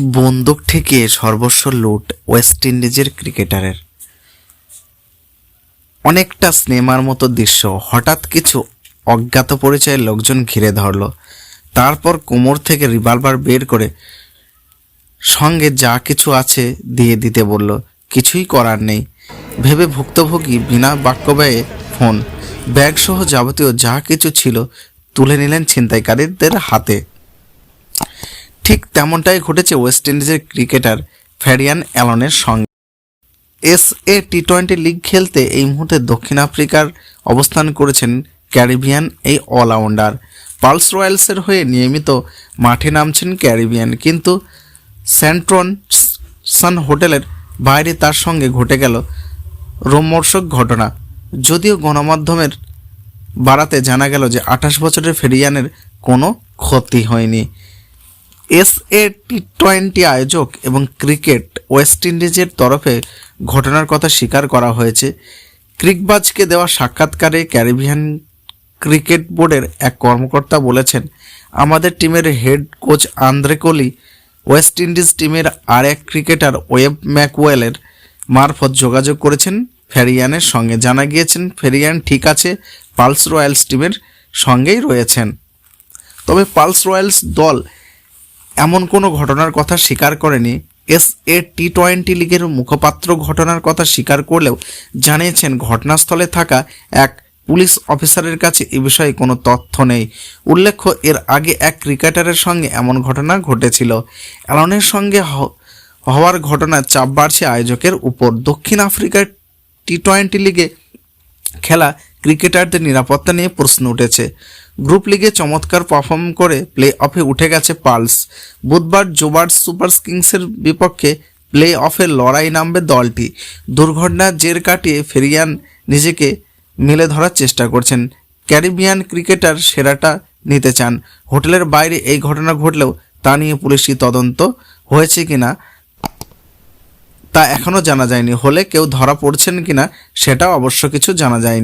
বন্দুক ঠেকিয়ে সর্বস্ব লুট ওয়েস্ট ইন্ডিজের ক্রিকেটারের। অনেকটা সিনেমার মতো দৃশ্য। হঠাৎ কিছু অজ্ঞাত পরিচয়ের লোকজন ঘিরে ধরল। তারপর কোমর থেকে রিভলভার বের করে সঙ্গে যা কিছু আছে দিয়ে দিতে বলল, কিছুই করার নেই। ভেবে ভুক্তভোগী বিনা বাক্য ব্যয়ে ফোন। ব্যাগসহ যাবতীয় যা কিছু ছিল তুলে নিলেন ছিনতাইকারীদের হাতে। ঠিক তেমনটাই ঘটেছে ওয়েস্ট ইন্ডিজের ক্রিকেটার ফ্যারিয়ান অ্যালনের সঙ্গে। S A T twenty league খেলতে এই মুহূর্তে দক্ষিণ আফ্রিকার অবস্থান করেছেন ক্যারিবিয়ান এই অলরাউন্ডার পালস রয়্যালসের হয়ে নিয়মিত মাঠে নামছেন ক্যারিবিয়ান কিন্তু সেন্ট্রন সান হোটেলের বাইরে তার সঙ্গে ঘটে গেল রোমর্ষক ঘটনা। যদিও গণমাধ্যমের বাড়াতে জানা গেল যে আঠাশ বছরের ফেরিয়ানের কোনো ক্ষতি হয়নি। এস এ টি টোয়েন্টি আয়োজক এবং ক্রিকেট ওয়েস্ট ইন্ডিজের তরফে ঘটনার কথা স্বীকার করা হয়েছে। ক্রিকবাজকে দেওয়া সাক্ষাৎকারে ক্যারিবিয়ান ক্রিকেট বোর্ডের এক কর্মকর্তা বলেছেন, আমাদের টিমের head coach Andre Coley, West Indies টিমের আর এক ক্রিকেটার ওয়েব ম্যাকওয়েলের মারফত যোগাযোগ করেছেন ফেরিয়ানের সঙ্গে। জানা গিয়েছেন, ফেরিয়ান ঠিক আছে, পালস রয়্যালস টিমের সঙ্গেই রয়েছেন। তবে পালস রয়্যালস দল এমন কোনো ঘটনার কথা স্বীকার করেনি। এস এ টি টোয়েন্টি লিগের মুখপাত্র ঘটনার কথা স্বীকার করলেও জানিয়েছেন ঘটনাস্থলে থাকা এক পুলিশ অফিসারের কাছে এ বিষয়ে কোনো তথ্য নেই। উল্লেখ্য, এর আগে এক ক্রিকেটারের সঙ্গে এমন ঘটনা ঘটেছিল। অ্যালনের সঙ্গে হওয়ার ঘটনার চাপ বাড়ছে আয়োজকের উপর। দক্ষিণ আফ্রিকার টি টোয়েন্টি লিগে খেলা ক্রিকেটারদের নিরাপত্তা নিয়ে প্রশ্ন উঠেছে। গ্রুপ লিগে চমৎকার পারফর্ম করে প্লে অফে উঠে গেছে পালস বুধবার জোবার্স সুপার কিংসের বিপক্ষে প্লে অফে লড়াই নামবে দলটি। দুর্ঘটনার জের কাটিয়ে ফেরিয়ান নিজেকে মেলে ধরার চেষ্টা করছেন। ক্যারিবিয়ান ক্রিকেটার সেরাটা নিতে চান। হোটেলের বাইরে এই ঘটনা ঘটলেও তা নিয়ে পুলিশি তদন্ত হয়েছে কিনা তা এখনও জানা যায়নি। হলে কেউ ধরা পড়ছেন কিনা সেটাও অবশ্য কিছু জানা যায়নি।